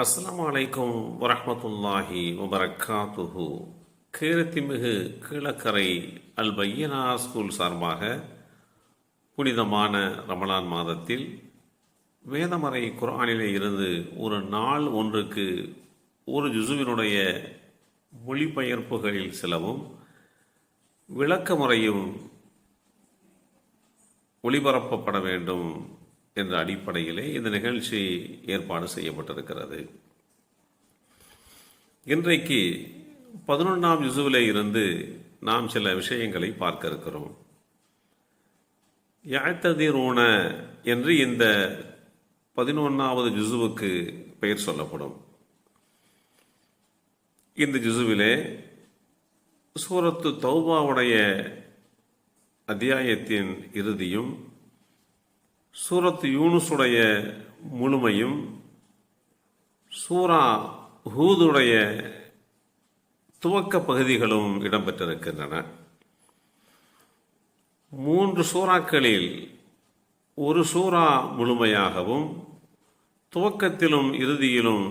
அஸ்லாம் அலைக்கும் வரமத்துல்லாஹி வபரகாத்துஹு கீரத்திமிகு கீழக்கரை அல் பையனா ஸ்கூல் சார்பாக புனிதமான ரமலான் மாதத்தில் வேதமறை குரானிலே இருந்து ஒரு நாள் ஒன்றுக்கு ஒரு ஜுசுவினுடைய மொழிபெயர்ப்புகளில் சிலவும் விளக்க முறையும் ஒளிபரப்பப்பட வேண்டும் என்ற அடிப்படையிலே இந்த நிகழ்ச்சி ஏற்பாடு செய்யப்பட்டிருக்கிறது. இன்றைக்கு பதினொன்றாம் யுசுவிலே இருந்து நாம் சில விஷயங்களை பார்க்க இருக்கிறோம். யாழ்த்ததிரூன என்று இந்த பதினொன்றாவது ஜுசுவுக்கு பெயர் சொல்லப்படும். இந்த ஜுசுவிலே சூரத்து தௌபாவுடைய அத்தியாயத்தின் இறுதியும் சூரத்து யூனுஸுடைய முழுமையும் சூரா ஹூதுடைய துவக்க பகுதிகளும் இடம்பெற்றிருக்கின்றன. மூன்று சூறாக்களில் ஒரு சூறா முழுமையாகவும் துவக்கத்திலும் இறுதியிலும்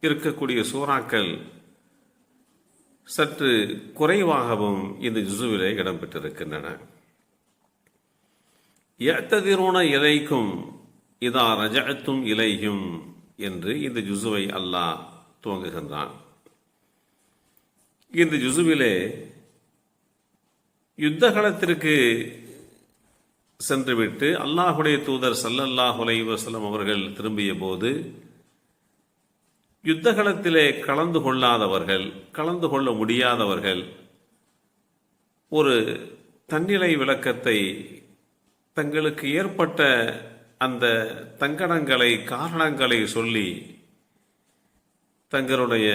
இருக்கக்கூடிய சூறாக்கள் சற்று குறைவாகவும் இந்த ஜுசுவிலே இடம்பெற்றிருக்கின்றன. எத்ததிரோன இலைக்கும் இதா ரஜத்தும் இலையும் என்று இந்த ஜுசுவை அல்லாஹ் துவங்குகின்றான். இந்த ஜுசுவிலே யுத்த களத்திற்கு சென்றுவிட்டு அல்லாஹுடைய தூதர் சல்லல்லாஹ் உலைவசலம் அவர்கள் திரும்பிய போது யுத்த களத்திலே கலந்து கொள்ளாதவர்கள் கலந்து கொள்ள முடியாதவர்கள் ஒரு தன்னிலை விளக்கத்தை தங்களுக்கு ஏற்பட்ட அந்த தங்கடங்களை காரணங்களை சொல்லி தங்களுடைய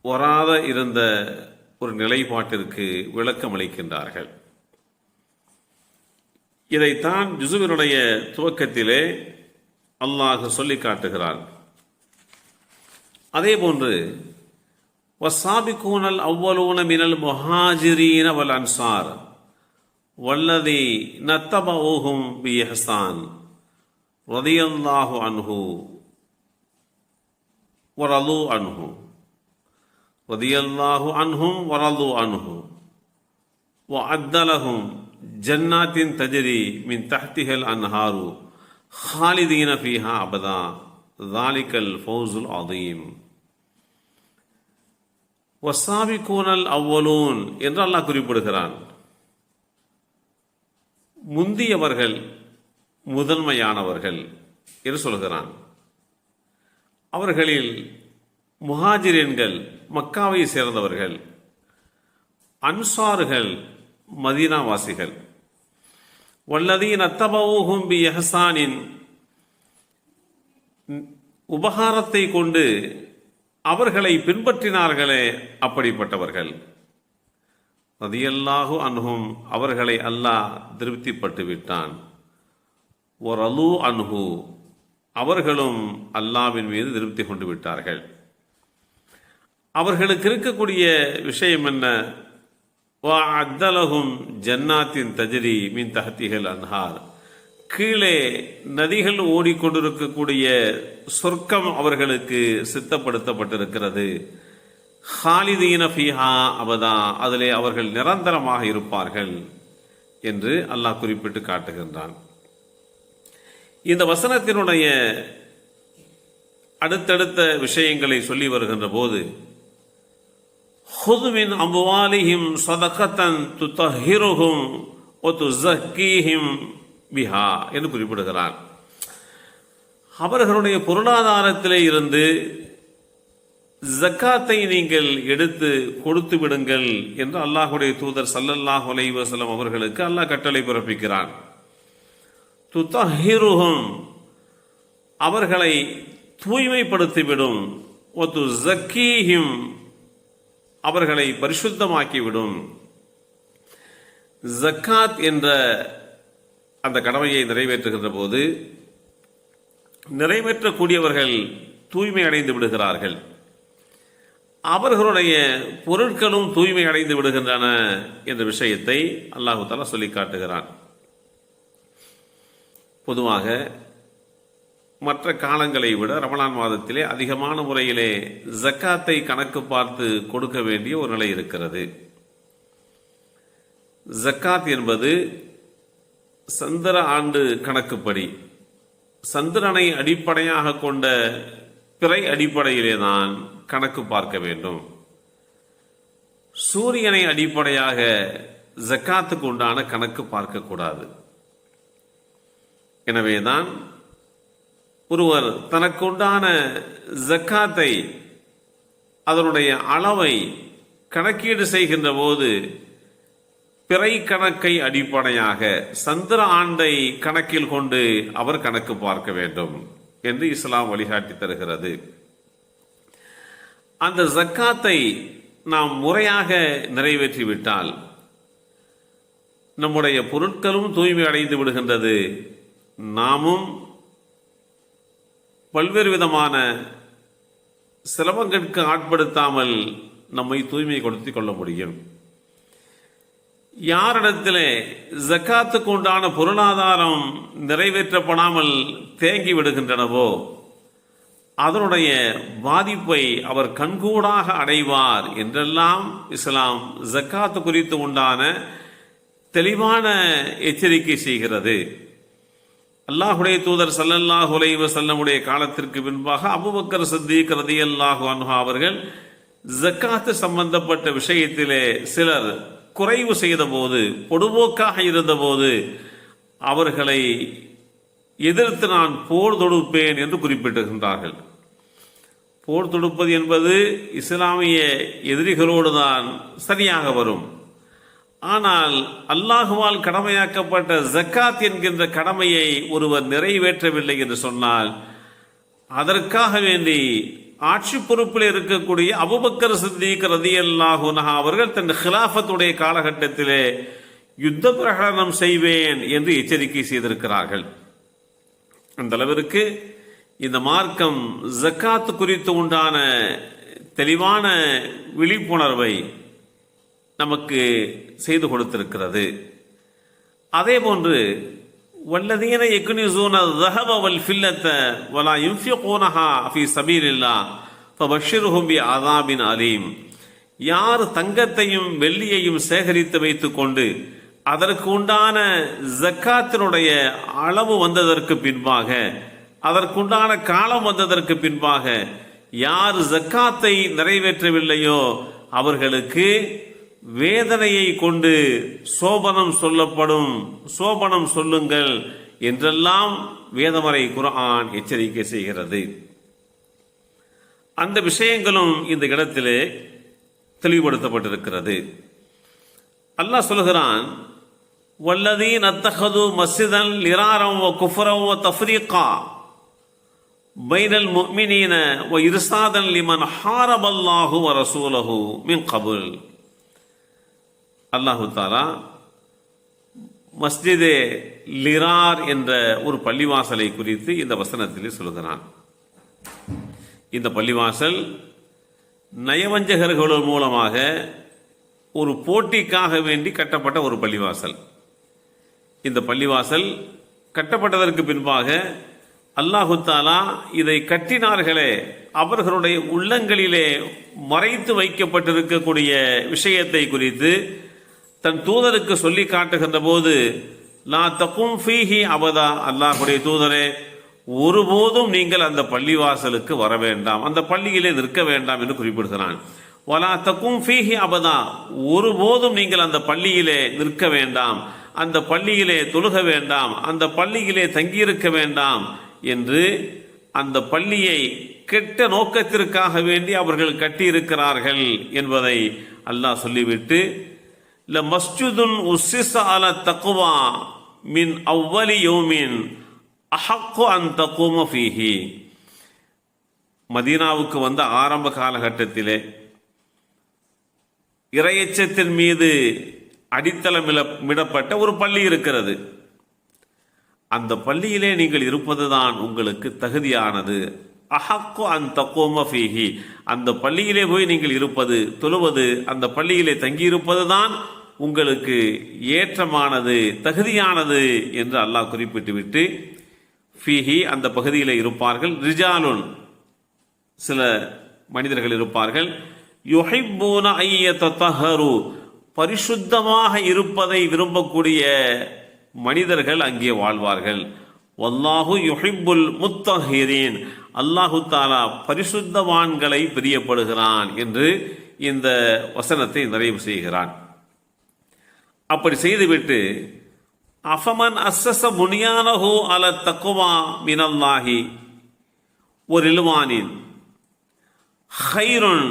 வராத இருந்த ஒரு நிலைப்பாட்டிற்கு விளக்கம் அளிக்கின்றார்கள் இதைத்தான் ஜுசுவினுடைய துவக்கத்திலே அல்லாஹ் சொல்லி காட்டுகிறான். அதே போன்று வசாபிகூனல் அவ்வளூன மினல் முஹாஜிரீன வல் அன்சார். வல்லதி நத்தபூஹும் பி ஹசான் ரதியல்லாஹு அன்ஹு வரலு அன்ஹு ரதியல்லாஹு அன்ஹும் வரலு அன்ஹு وعد لهم جنات تجري من تحتها الأنهار خالدين فيها أبدا ذلك الفوز العظيم வசாபிகூனல் அவ்வலூன் என்று அல்லாஹ் குறிப்பிடுகிறான் முந்தியவர்கள் முதன்மையானவர்கள் என்று சொல்கிறான். அவர்களில் முஹாஜிரின்கள் மக்காவை சேர்ந்தவர்கள் அன்சார்கள் மதீனாவாசிகள். வல்லதீன் அத்தபூஹும் பி எஹசானின் உபகாரத்தை கொண்டு அவர்களை பின்பற்றினார்களே அப்படிப்பட்டவர்கள். ரதியல்லாஹு அன்ஹும் அவர்களை அல்லாஹ் திருப்திப்பட்டு விட்டான் ஒரு அலு அன்ஹு அவர்களும் அல்லாவின் மீது திருப்தி கொண்டு விட்டார்கள். அவர்களுக்கு இருக்கக்கூடிய விஷயம் என்ன? வா அத்தலகும் ஜன்னாத்தின் தஜரி மின் தஹத்திகள் அன்ஹார். கீழே நதிகள் ஓடிக்கொண்டிருக்கக்கூடிய சொர்க்கம் அவர்களுக்கு சித்தப்படுத்தப்பட்டிருக்கிறது. ஹாலிதீன ஃபீஹா அபதா அதிலே அவர்கள் நிரந்தரமாக இருப்பார்கள் என்று அல்லாஹ் குறிப்பிட்டு காட்டுகின்றான். இந்த வசனத்தினுடைய அடுத்தடுத்த விஷயங்களை சொல்லி வருகின்ற போது ஹுதுவின் அம்புவாலிஹிம் சதகத்தன் துத்தஹிருஹும் ஒத்து ஜக்கீஹிம் பிஹா என்று குறிப்பிடுகிறார். அவர்களுடைய பொருளாதாரத்திலே இருந்து ஜக்காத்தை நீங்கள் எடுத்து கொடுத்து விடுங்கள் என்று அல்லாஹுடைய தூதர் சல்லல்லாஹ் வசலம் அவர்களுக்கு அல்லாஹ் கட்டளை பிறப்பிக்கிறான். துத்தஹிருஹும். அவர்களை தூய்மைப்படுத்திவிடும். ஒத்து ஜக்கீஹிம் அவர்களை பரிசுத்தமாக்கிவிடும். ஜக்காத் என்ற அந்த கடமையை நிறைவேற்றுகின்ற போது நிறைவேற்றக்கூடியவர்கள் தூய்மை அடைந்து விடுகிறார்கள். அவர்களுடைய பொருட்களும் தூய்மை அடைந்து விடுகின்றன என்ற விஷயத்தை அல்லாஹு தாலா சொல்லி காட்டுகிறான். பொதுவாக மற்ற காலங்களை விட ரமலான் மாதத்திலே அதிகமான முறையிலே ஜக்காத்தை கணக்கு பார்த்து கொடுக்க வேண்டிய ஒரு நிலை இருக்கிறது. ஜக்காத் என்பது சந்திர ஆண்டு கணக்குப்படி சந்திரனை அடிப்படையாக கொண்ட பிறை அடிப்படையிலே தான் கணக்கு பார்க்க வேண்டும். சூரியனை அடிப்படையாக ஜக்காத்துக்கு உண்டான கணக்கு பார்க்கக்கூடாது எனவேதான் ஒருவர் தனக்கு உண்டான ஜக்காத்தை அதனுடைய அளவை கணக்கீடு செய்கின்ற போது பிறை கணக்கை அடிப்படையாக சந்திர ஆண்டை கணக்கில் கொண்டு அவர் கணக்கு பார்க்க வேண்டும். என்று இஸ்லாம் வழிகாட்டி தருகிறது. அந்த ஜக்காத்தை நாம் முறையாக நிறைவேற்றிவிட்டால் நம்முடைய பொருட்களும் தூய்மை அடைந்து விடுகின்றது. நாமும் பல்வேறு விதமான சிரமங்களுக்கு ஆட்படுத்தாமல் நம்மை தூய்மைப்படுத்திக் கொள்ள முடியும். யாரிடத்திலே ஜக்காத்துக்கு உண்டான பொருளாதாரம் நிறைவேற்றப்படாமல் தேங்கி விடுகின்றனவோ அதனுடைய பாதிப்பை அவர் கண்கூடாக அடைவார் என்றெல்லாம் இஸ்லாம் ஜக்காத்து குறித்து உண்டான தெளிவான எச்சரிக்கை செய்கிறது. அல்லாஹுடைய தூதர் சல்லல்லாஹ் உலைவ சல்லமுடைய காலத்திற்கு பின்பாக அபுபக்கர் சத்தீக் ரதி அல்லாஹு அன்ஹா அவர்கள் ஜக்காத்து சம்பந்தப்பட்ட விஷயத்திலே சிலர் குறைவு செய்தபோது பொடுபோக்காக இருந்தபோது அவர்களை எதிர்த்து நான் போர் தொடுப்பேன் என்று குறிப்பிட்டிருக்கின்றார்கள். போர் தொடுப்பது என்பது இஸ்லாமிய எதிரிகளோடு தான் சரியாக வரும். ஆனால் அல்லாஹுவால் கடமையாக்கப்பட்ட ஜக்காத் என்கின்ற கடமையை ஒருவர் நிறைவேற்றவில்லை என்று சொன்னால் அதற்காக வேண்டி ஆட்சி பொறுப்பில் இருக்கக்கூடிய அபுபக்கர் சித்திக் ரதியல்லாஹுனஹா அவர்கள் தன் ஹிலாஃபத்துடைய காலகட்டத்திலே யுத்த பிரகடனம் செய்வேன் என்று எச்சரிக்கை செய்திருக்கிறார்கள். அந்த அளவிற்கு இந்த மார்க்கம் ஜக்காத் குறித்து உண்டான தெளிவான விழிப்புணர்வை நமக்கு செய்து கொடுத்திருக்கிறது. அதே போன்று والذين يكنزون الذهب والفلة ولا ينفقونها في سبيل الله فبشرهم بعذاب أليم யார் தங்கத்தையும் வெள்ளியையும் சேகரித்து வைத்துக் கொண்டு அதற்கு உண்டான ஜக்காத்தினுடைய அளவு வந்ததற்கு பின்பாக அதற்குண்டான காலம் வந்ததற்கு பின்பாக யார் ஜக்காத்தை நிறைவேற்றவில்லையோ அவர்களுக்கு வேதனையை கொண்டு சோபனம் சொல்லப்படும் சோபனம் சொல்லுங்கள் என்றெல்லாம் வேதமறை குரான் எச்சரிக்கை செய்கிறது. அந்த விஷயங்களும் இந்த இடத்திலே தெளிவுபடுத்தப்பட்டிருக்கிறது. அல்லாஹ் சொல்கிறான் வல்லதி நத்தகது மசிதன் லிராரம் ஓ குஃபரம் ஓ தஃப்ரீகா பைனல் முக்மினீன ஓ இருசாதன் லிமன் ஹாரபல்லாஹு வ ரசூலஹு மின் கபுல். அல்லாஹு தாலா மஸ்ஜிது லிரார் என்ற ஒரு பள்ளிவாசலை குறித்து இந்த வசனத்திலே சொல்கிறான் இந்த பள்ளிவாசல் நயவஞ்சகர்கள் மூலமாக ஒரு போட்டிக்காக வேண்டி கட்டப்பட்ட ஒரு பள்ளிவாசல். இந்த பள்ளிவாசல் கட்டப்பட்டதற்கு பின்பாக அல்லாஹு தாலா இதை கட்டினார்களே அவர்களுடைய உள்ளங்களிலே மறைத்து வைக்கப்பட்டிருக்கக்கூடிய விஷயத்தை குறித்து தன் தூதருக்கு சொல்லி காட்டுகின்ற போது லா தக்கும் ஃபீஹி அபதா. அல்லாஹுடைய தூதரே ஒருபோதும் நீங்கள் அந்த பள்ளிவாசலுக்கு வர வேண்டாம். அந்த பள்ளியிலே நிற்க வேண்டாம் என்று குறிப்பிடுகிறான். வலா தக்கும் ஃபீஹி அபதா. ஒருபோதும் நீங்கள் அந்த பள்ளியிலே நிற்க வேண்டாம். அந்த பள்ளியிலே தொழுக வேண்டாம். அந்த பள்ளியிலே தங்கியிருக்க வேண்டாம் என்று அந்த பள்ளியை கெட்ட நோக்கத்திற்காக வேண்டி அவர்கள் கட்டியிருக்கிறார்கள் என்பதை அல்லாஹ் சொல்லிவிட்டு ல மஸ்ஜிதுன் உஸ்ஸிஸ அல தக்குவா மின் அவ்வலி யௌமின் அஹக்கு அன் தக்கும ஃபீஹி மதீனாவுக்கு வந்த ஆரம்ப காலகட்டத்திலே இரையச்சத்தின் மீது அடித்தளம் மிடப்பட்ட ஒரு பள்ளி இருக்கிறது. அந்த பள்ளியிலே நீங்கள் இருப்பதுதான் உங்களுக்கு தகுதியானது. அஹக்கோ அந் தக்கோம ஃபீஹி. அந்த பள்ளியிலே போய் நீங்கள் இருப்பது தொழுவது அந்த பள்ளியிலே தங்கியிருப்பது தான் உங்களுக்கு ஏற்றமானது தகுதியானது என்று அல்லாஹ் குறிப்பிட்டு விட்டு ஃபீஹி அந்த பகுதியில் இருப்பார்கள். ரிஜாலுன் சில மனிதர்கள் இருப்பார்கள். யுஹிப்பூன ஐயத்தஹரு பரிசுத்தமாக இருப்பதை விரும்பக்கூடிய மனிதர்கள் அங்கே வாழ்வார்கள். வல்லாஹு யுஹிப்புல் முத்தஹிரீன். அல்லாஹு தாலா பரிசுத்தவான்களை பிரியப்படுகிறான் என்று இந்த வசனத்தை நிறைவு செய்கிறான். அப்படி செய்துவிட்டு அஃபமன் அஸ்ஸஸ புனியானஹு அல தக்குவா மினல்லாஹி. ஒரு இலுவானின் ஹைருன்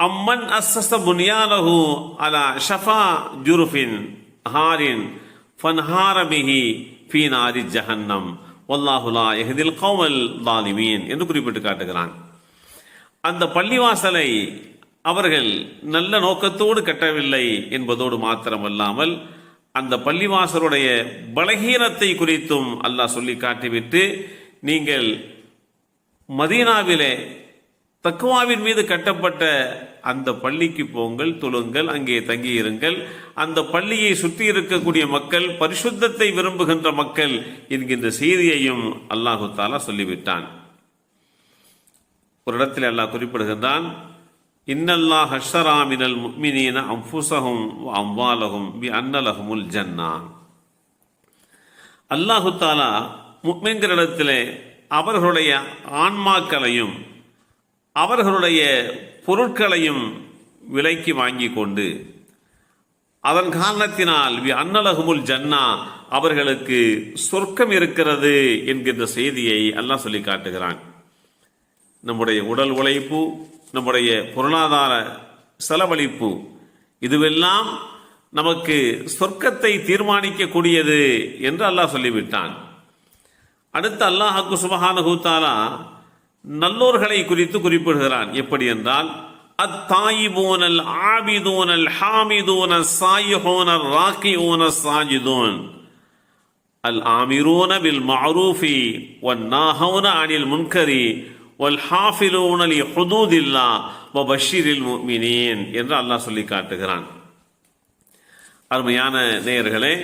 அம்மன் அஸ்ஸஸ புனியானஹு அல ஷஃபா ஜுருஃபின் ஹாரின் ஃபன்ஹார பிஹி நாரி ஜஹன்னம் ஒல்லாஹுலா எஹதில் யஹ்தில் கௌமல் லாலிமீன் என்று குறிப்பிட்டு காட்டுகிறான். அந்த பள்ளிவாசலை அவர்கள் நல்ல நோக்கத்தோடு கட்டவில்லை என்பதோடு மாத்திரமல்லாமல் அந்த பள்ளிவாசலுடைய பலகீனத்தை குறித்தும் அல்லாஹ் சொல்லி காட்டிவிட்டு நீங்கள் மதீனாவிலே தக்குவாவின் மீது கட்டப்பட்ட அந்த பள்ளிக்கு போங்கள் தொழுங்கள் அங்கே தங்கியிருங்கள். அந்த பள்ளியை சுற்றி இருக்கக்கூடிய மக்கள் பரிசுத்தத்தை விரும்புகின்ற மக்கள் என்கின்ற செய்தியையும் அல்லாஹு தாலா சொல்லிவிட்டான். ஒரு இடத்தில் அல்லாஹ் குறிப்பிடுகின்றான் இன்னல்லாஹ் ஹஷரா மினல் முக்மினீன அம்புசகும் அம்வாலஹும் பி அன்னலகமுல் ஜன்னா. அல்லாஹு தாலா முக்மின்களிடத்திலே அவர்களுடைய ஆன்மாக்களையும் அவர்களுடைய பொருட்களையும் விலைக்கு வாங்கி கொண்டு அதன் காரணத்தினால் வி அன்னலகுமுல் ஜன்னா அவர்களுக்கு சொர்க்கம் இருக்கிறது என்கின்ற செய்தியை அல்லாஹ் சொல்லி காட்டுகிறான். நம்முடைய உடல் உழைப்பு நம்முடைய பொருளாதார செலவழிப்பு இதுவெல்லாம் நமக்கு சொர்க்கத்தை தீர்மானிக்கக்கூடியது என்று அல்லாஹ் சொல்லிவிட்டான். அடுத்து அல்லாஹாக்கு சுபஹானஹு ஹூத்தாலா நல்லோர்களை குறித்து குறிப்பிடுகிறான் எப்படி என்றால் அத்தாயிபோனல் ஆபிதோனல் ஹாமிதோன சாயிஹோன ராக்கியோன சாஜிதோன் அல் ஆமிரோன பில் மாரூஃபி ஒன் நாஹவுன அனில் முன்கரி ஒல் ஹாஃபிலோனல் ஹுதூதில்லா வ பஷீரில் மீனேன் என்று அல்லாஹ் சொல்லி காட்டுகிறான். அருமையான நேயர்களே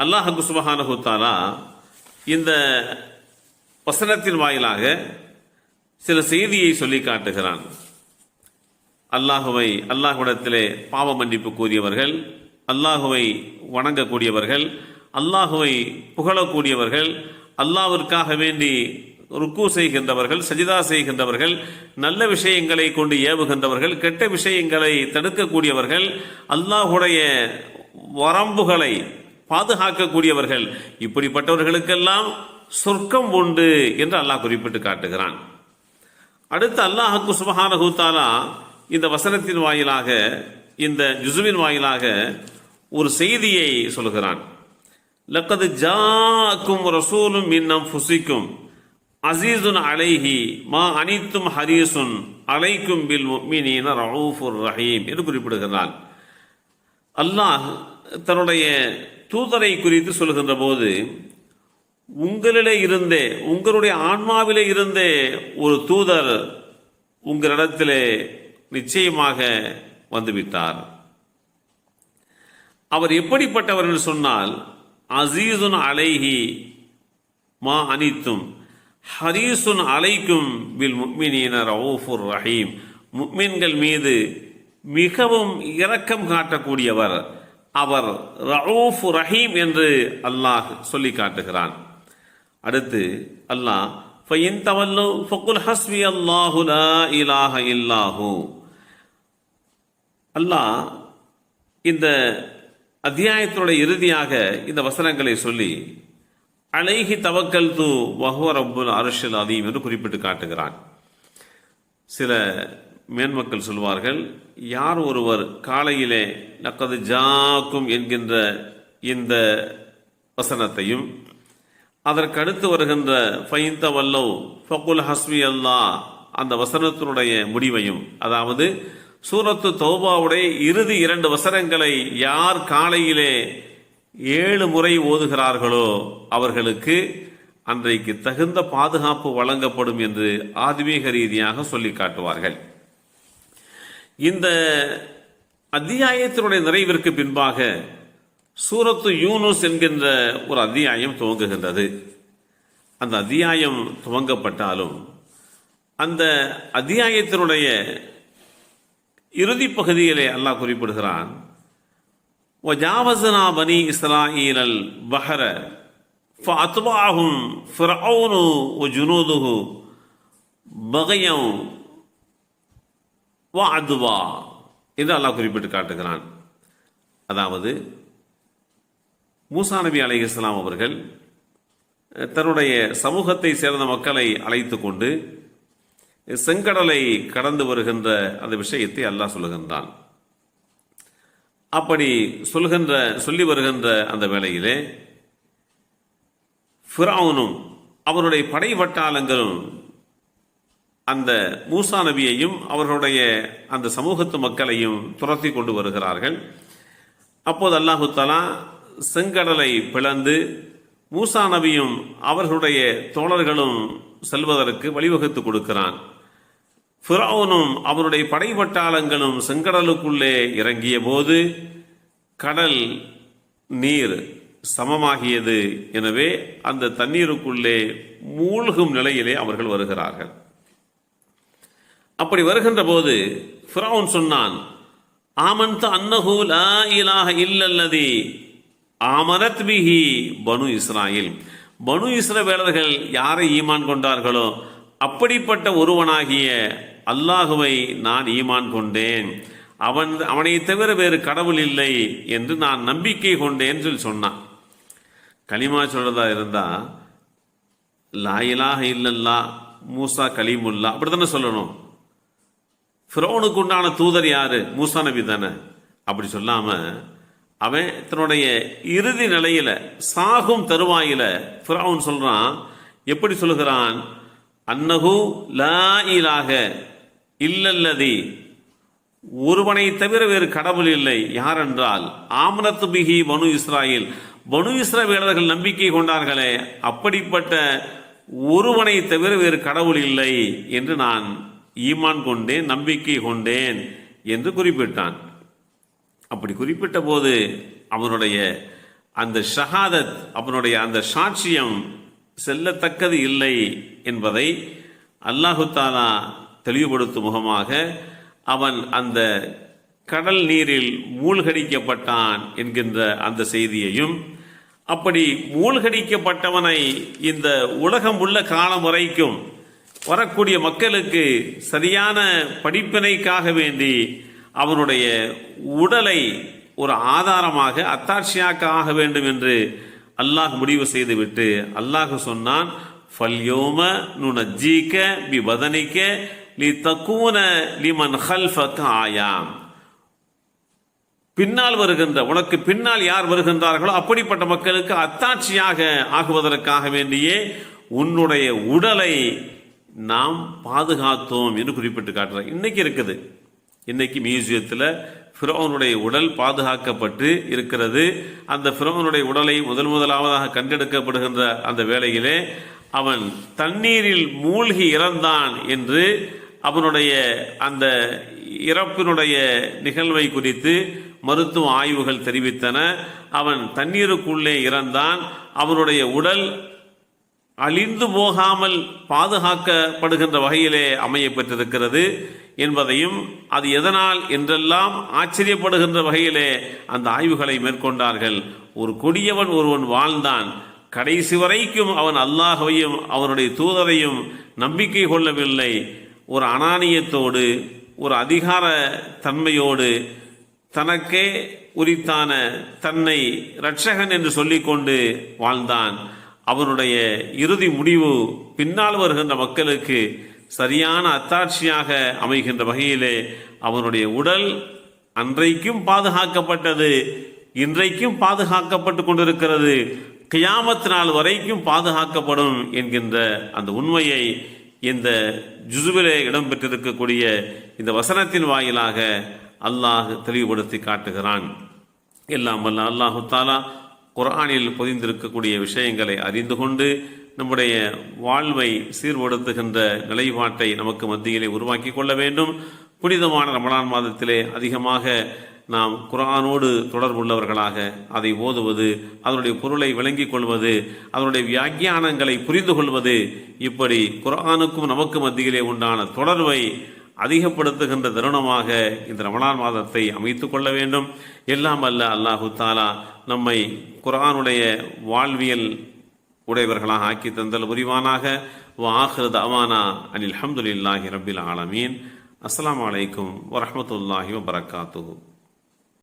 அல்லாஹ் சுபஹானஹு தாலா இந்த வசனத்தின் வாயிலாக சில செய்தியை சொல்லி காட்டுகிறான். அல்லாஹுவை அல்லாஹ்விடத்திலே பாவ மன்னிப்பு கூறியவர்கள் அல்லாஹுவை வணங்கக்கூடியவர்கள் அல்லாஹுவை புகழக்கூடியவர்கள் அல்லாஹிற்காக வேண்டி ருக்கு செய்கின்றவர்கள் சஜிதா செய்கின்றவர்கள் நல்ல விஷயங்களை கொண்டு ஏவுகின்றவர்கள் கெட்ட விஷயங்களை தடுக்கக்கூடியவர்கள் அல்லாஹுடைய வரம்புகளை பாதுகாக்கக்கூடியவர்கள் இப்படிப்பட்டவர்களுக்கெல்லாம் சொர்க்கம் உண்டு என்று அல்லாஹ் குறிப்பிட்டு காட்டுகிறான். அடுத்து அல்லாஹுக்கு சுபஹான ஹூத்தாலா இந்த வசனத்தின் வாயிலாக இந்த ஜுசுவின் வாயிலாக ஒரு செய்தியை சொல்கிறான். லக்கது ஜாக்கும் ரசூலும் இன்னம் ஃபுசிக்கும் அசீசுன் அலைஹி மா அனித்தும் ஹரீசுன் அலைக்கும் பில் முக்மினீன ரவுஃபுர் ரஹீம் என்று குறிப்பிடுகிறான். அல்லாஹ் தன்னுடைய தூதரை குறித்து சொல்கின்ற போது உங்களிலே இருந்தே உங்களுடைய ஆன்மாவிலே இருந்தே ஒரு தூதர் உங்களிடத்திலே நிச்சயமாக வந்துவிட்டார். அவர் எப்படிப்பட்டவர் என்று சொன்னால் அசீசுன் அலைஹி மா அனித்தும் ஹரீசுன் அலைக்கும் பில் முக்மினீன ரவுஃபுர் ரஹீம். முக்மின்கள் மீது மிகவும் இரக்கம் காட்டக்கூடியவர். அவர் ரவுஃப் ரஹீம் என்று அல்லாஹ் சொல்லி காட்டுகிறான். அடுத்து அல்லாஹ் ஃபைன் தவல்லு ஃபக்குல் ஹஸ்வி அல்லாஹு லா இலாஹ இல்லாஹு. அல்லாஹ் இந்த அத்தியாயத்தினுடைய இறுதியாக இந்த வசனங்களை சொல்லி அலைஹி தவக்கல் து வஹுவ ரப்புல் அரஷல் அதீம் என்று குறிப்பிட்டு காட்டுகிறான். சில மேன்மக்கள் சொல்வார்கள் யார் ஒருவர் காலையிலே நக்கது ஜாக்கும் என்கின்ற இந்த வசனத்தையும் அதற்கடுத்து வருகின்ற ஃபைந்த வல்லவ் ஃபகுல் ஹஸ்மி அல்லா அந்த வசனத்தினுடைய முடிவையும் அதாவது சூரத்து தௌபாவுடைய இறுதி இரண்டு வசனங்களை யார் காலையிலே ஏழு முறை ஓதுகிறார்களோ அவர்களுக்கு அன்றைக்கு தகுந்த பாதுகாப்பு வழங்கப்படும் என்று ஆத்மீக ரீதியாக சொல்லி காட்டுவார்கள். இந்த அத்தியாயத்தினுடைய நிறைவிற்கு பின்பாக சூரத்து யூனுஸ் என்கின்ற ஒரு அத்தியாயம் துவங்குகின்றது. அந்த அத்தியாயம் துவங்கப்பட்டாலும் அந்த அத்தியாயத்தினுடைய இறுதி பகுதியிலே அல்லாஹ் குறிப்பிடுகிறான் ஒஜாவசனா பனி இஸ்ராஈலல் பஹர ஃபத்வாஹும் ஃபிரௌனு ஒ ஜுனூதுஹு பகையம் வா அதுவா என்று அல்லாஹ் குறிப்பிட்டு காட்டுகிறான். அதாவது மூசா நபி அலைஹிஸ்ஸலாம் அவர்கள் தன்னுடைய சமூகத்தை சேர்ந்த மக்களை அழைத்து கொண்டு செங்கடலை கடந்து வருகின்ற அந்த விஷயத்தை அல்லாஹ் சொல்லுகின்றான். அப்படி சொல்கின்ற சொல்லி வருகின்ற அந்த வேளையிலே ஃபிராவுனும் அவருடைய படை வட்டாளங்களும் அந்த மூசா நபியையும் அவர்களுடைய அந்த சமூகத்து மக்களையும் துரத்தி கொண்டு வருகிறார்கள். அப்போது அல்லாஹு தலா செங்கடலை பிளந்து மூசா நபியும் அவர்களுடைய தோழர்களும் செல்வதற்கு வழிவகுத்து கொடுக்கிறான். ஃபிரௌனும் அவனுடைய படைப்பட்டாளங்களும் செங்கடலுக்குள்ளே இறங்கிய போது கடல் நீர் சமமாகியது. எனவே அந்த தண்ணீருக்குள்ளே மூழ்கும் நிலையிலே அவர்கள் வருகிறார்கள். அப்படி வருகின்ற போது ஃபிரௌன் சொன்னான் ஆமன்த அன்னஹு லா இல்லல்லதி ஆமனத் பிஹி பனு இஸ்ராயில். பனு இஸ்ரவேலர்கள் யாரை ஈமான் கொண்டார்களோ அப்படிப்பட்ட ஒருவனாகிய அல்லாஹுவை நான் ஈமான் கொண்டேன். அவன் அவனை தவிர வேறு கடவுள் இல்லை என்று நான் நம்பிக்கை கொண்டேன் சொல்லி சொன்னான். களிமா சொல்றதா இருந்தா லாயிலாக இல்லல்லா மூசா கலீமுல்லா அப்படித்தானே சொல்லணும். ஃபிரோனுக்கு உண்டான தூதர் யாரு? மூசா நபி தானே. அப்படி சொல்லாமல் அவன் தன்னுடைய இறுதி நிலையில சாகும் தருவாயில ஃபிரவுன் சொல்றான். எப்படி சொல்லுகிறான்? அன்னகு லா இலாக இல்லல்லதி. ஒருவனை தவிர வேறு கடவுள் இல்லை. யாரென்றால் ஆமனத்து பிகி பனு இஸ்ராயில். பனு இஸ்ரவேலர்கள் நம்பிக்கை கொண்டார்களே அப்படிப்பட்ட ஒருவனை தவிர வேறு கடவுள் இல்லை என்று நான் ஈமான் கொண்டேன் நம்பிக்கை கொண்டேன் என்று குறிப்பிட்டான். அப்படி குறிப்பிட்ட போது அவனுடைய அந்த ஷஹாதத் அவனுடைய அந்த சாட்சியம் செல்லத்தக்கது இல்லை என்பதை அல்லாஹு தாலா தெளிவுபடுத்தும் முகமாக அவன் அந்த கடல் நீரில் மூழ்கடிக்கப்பட்டான் என்கின்ற அந்த செய்தியையும் அப்படி மூழ்கடிக்கப்பட்டவனை இந்த உலகம் உள்ள காலம் வரைக்கும் வரக்கூடிய மக்களுக்கு சரியான படிப்பினைக்காக வேண்டி அவனுடைய உடலை ஒரு ஆதாரமாக அத்தாட்சியாக்க ஆக வேண்டும் என்று அல்லாஹ் முடிவு செய்துவிட்டு அல்லாஹ் சொன்னான் ஃபல்யோம நுனஜீக்க பி பதனிக்க லி தக்கூன லிமன் ஹல்ஃபக ஆயாம். பின்னால் வருகின்ற உனக்கு பின்னால் யார் வருகின்றார்களோ அப்படிப்பட்ட மக்களுக்கு அத்தாட்சியாக ஆகுவதற்காக வேண்டியே உன்னுடைய உடலை நாம் பாதுகாத்தோம் என்று குறிப்பிட்டு காட்டுறார். இன்னைக்கு இருக்குது. இன்னைக்கு மியூசியத்தில் ஃபிரோனுடைய உடல் பாதுகாக்கப்பட்டு இருக்கிறது. அந்த ஃபிரோனுடைய உடலை முதல் முதலாவதாக கண்டெடுக்கப்படுகின்ற அந்த வேளையிலே அவன் தண்ணீரில் மூழ்கி இறந்தான் என்று அவனுடைய அந்த இறப்பினுடைய நிகழ்வை குறித்து மருத்துவ ஆய்வுகள் தெரிவித்தன. அவன் தண்ணீருக்குள்ளே இறந்தான். அவனுடைய உடல் அழிந்து போகாமல் பாதுகாக்கப்படுகின்ற வகையிலே அமைய பெற்றிருக்கிறது என்பதையும் அது எதனால் என்றெல்லாம் ஆச்சரியப்படுகின்ற வகையிலே அந்த ஆய்வுகளை மேற்கொண்டார்கள். ஒரு கொடியவன் ஒருவன் வாழ்ந்தான். கடைசி வரைக்கும் அவன் அல்லாஹையும் அவனுடைய தூதரையும் நம்பிக்கை கொள்ளவில்லை. ஒரு அனானியத்தோடு ஒரு அதிகார தன்மையோடு தனக்கே உரித்தான தன்னை இரட்சகன் என்று சொல்லிக்கொண்டு வாழ்ந்தான். அவனுடைய இறுதி முடிவு பின்னால் வருகின்ற மக்களுக்கு சரியான அத்தாட்சியாக அமைகின்ற வகையிலே அவனுடைய உடல் அன்றைக்கும் பாதுகாக்கப்பட்டது இன்றைக்கும் பாதுகாக்கப்பட்டு கொண்டிருக்கிறது கியாமத் நாள் வரைக்கும் பாதுகாக்கப்படும் என்கின்ற அந்த உண்மையை இந்த ஜுசுவிலே இடம்பெற்றிருக்கக்கூடிய இந்த வசனத்தின் வாயிலாக அல்லாஹ் தெளிவுபடுத்தி காட்டுகிறான். எல்லாம் வல்ல அல்லாஹு தாலா குர்ஆனில் பொதிந்திருக்கக்கூடிய விஷயங்களை அறிந்து கொண்டு நம்முடைய வாழ்வை சீர்படுத்துகின்ற நிலைப்பாட்டை நமக்கு மத்தியிலே உருவாக்கி கொள்ள வேண்டும். புனிதமான ரமலான் மாதத்திலே அதிகமாக நாம் குரானோடு தொடர்புள்ளவர்களாக அதை ஓதுவது அதனுடைய பொருளை விளங்கிக் கொள்வது அதனுடைய வியாக்கியானங்களை புரிந்து கொள்வது இப்படி குரானுக்கும் நமக்கு மத்தியிலே உண்டான தொடர்பை அதிகப்படுத்துகின்ற தருணமாக இந்த ரமணான் மாதத்தை அமைத்து கொள்ள வேண்டும். எல்லாம் அல்ல அல்லாஹு தாலா நம்மை குர்ஆனுடைய வாழ்வியல் உடையவர்களாக ஆக்கி தந்தல் புரிவானாக. வாஹிருத் அவானா அனில் அஹமதுல்லாஹி ரபில் ஆலமீன். அஸ்லாம் அலைக்கும் வரமத்துல்லாஹி வபரகாத்து